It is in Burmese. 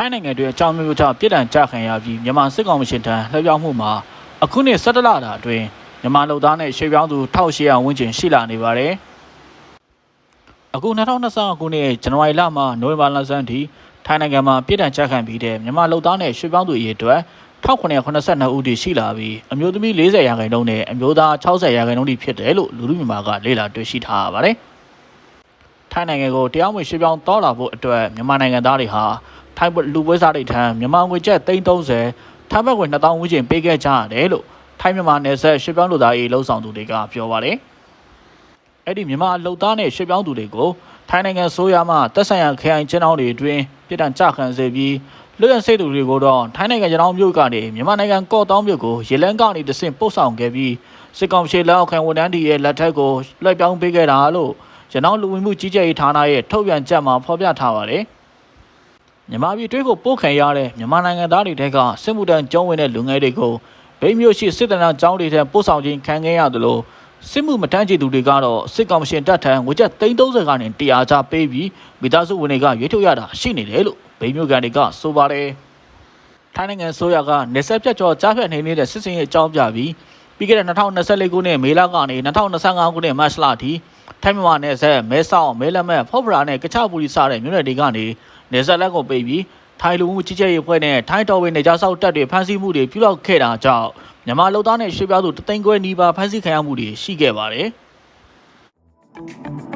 ထိုင်းနိုင်ငံတွင်အကြောင်းမျိုးကြောင့်ပြည်တံကြခံရပြီးမြန်မာစစ်ကောင်ရှင်ထံလှည့်ပြောင်းမှုမှာအခုနှစ်17လတာအတွင်းမြန်မာလူသားနဲ့ရွှေပြောင်းသူ1800ဝန်းကျင်ရှိလာနေပါတယ်။အခု2025ခုနှစ်ဇန်နဝါရီလမှနိုဝင်ဘာလဆန်းထိထိုင်းနိုင်ငံမှာပြည်တံကြခံပြီးတဲ့မြန်မာလူသားနဲ့ရွှေပြောင်းသူအရေအတွက်1982ဦးတည်ရှိလာပြီးအမျိုးသမီး40ရာခိုင်နှုန်းနဲ့အမျိုးသား60ရာခိုင်နှုန်းတည်ဖြစ်တယ်လို့လူလူမြန်မာကလေ့လာတွေ့ရှိထားရပါတယ်။ ထိုင်းနိုင်ငံကိုတရားဝင်ရွှေပြောင်းတော်လာဖို့အတွက်မြန်မာနိုင်ငံသားတွေဟာထိုင်းလူပွဲစားတွေထံမြန်မာငွေကျပ်330ထိုင်းဘတ်ငွေ2000ဝန်းကျင်ပေးခဲ့ကြရတယ်လို့ထိုင်းမြန်မာနယ်စပ်ရွှေပြောင်းလူသားရေးလှုပ်ဆောင်သူတွေကပြောပါတယ်။အဲ့ဒီမြန်မာလူသားနဲ့ရွှေပြောင်းသူတွေကိုထိုင်းနိုင်ငံဆိုးရမှတက်ဆိုင်ရာခရိုင်ကျင်းအောင်တွေအတွင်းပြည်တံကြခံစေပြီးလူရစိတ်သူတွေကိုတော့ထိုင်းနိုင်ငံကျင်းအောင်မြို့ကနေမြန်မာနိုင်ငံကော့တောင်းမြို့ကိုရေလန်းကနေတဆင့်ပို့ဆောင်ခဲ့ပြီးစစ်ကောင်စီလက်အောက်ခံဝန်ထမ်းတွေရဲ့လက်ထက်ကိုလွှဲပြောင်းပေးခဲ့တာလို့ ကျင်းအောင်လူဝင်မှုကြီးကြပ်ရေးဌာနရဲ့ထုတ်ပြန်ချက်မှာဖော်ပြထားပါတယ်။မြန်မာပြည်တွင်းကိုပို့ခံရတဲ့မြန်မာနိုင်ငံသားတွေတဲကစစ်မှုထမ်းကျုံးဝင်တဲ့လူငယ်တွေကိုဗိမ်းမြို့ရှိစစ်တပ်ကျောင်းတွေထဲပို့ဆောင်ခြင်းခံခဲ့ရတယ်လို့စစ်မှုမတန်းကြည်သူတွေကတော့စစ်ကောင်ရှင်တပ်ထံငွေကျပ်330ကနေ100ကျပေးပြီးမိသားစုဝင်တွေကရွေးထုတ်ရတာရှိနေတယ်လို့ဗိမ်းမြို့ကန်တွေကဆိုပါတယ်။ထိုင်းနိုင်ငံဆိုရကနေဆက်ပြတ်ကျော်ကြားဖြတ်နေနေတဲ့စစ်စင်ရဲ့အကြောင်းပြပြီးပြီးခဲ့တဲ့2024ခုနှစ်မေလကနေ2025ခုနှစ်မတ်လအထိ ထိုင်းမြန်မာနယ်စပ်မဲဆောက်မဲလမတ်ဖော့ဖရာနဲ့ကချပူရီစတဲ့မြို့နယ်တွေကနေနယ်စပ်လက်ကိုပိတ်ပြီးထိုင်းလူမှုကြီးကြပ်ရေးအဖွဲ့နဲ့ထိုင်းတော်ဝင်နေကြဆောက်တပ်တွေဖမ်းဆီးမှုတွေပြုလုပ်ခဲ့တာကြောင့်မြန်မာလူသားနဲ့ရွှေ့ပြောင်းသူတသိန်းခွဲနီးပါးဖမ်းဆီးခံရမှုတွေရှိခဲ့ပါတယ်။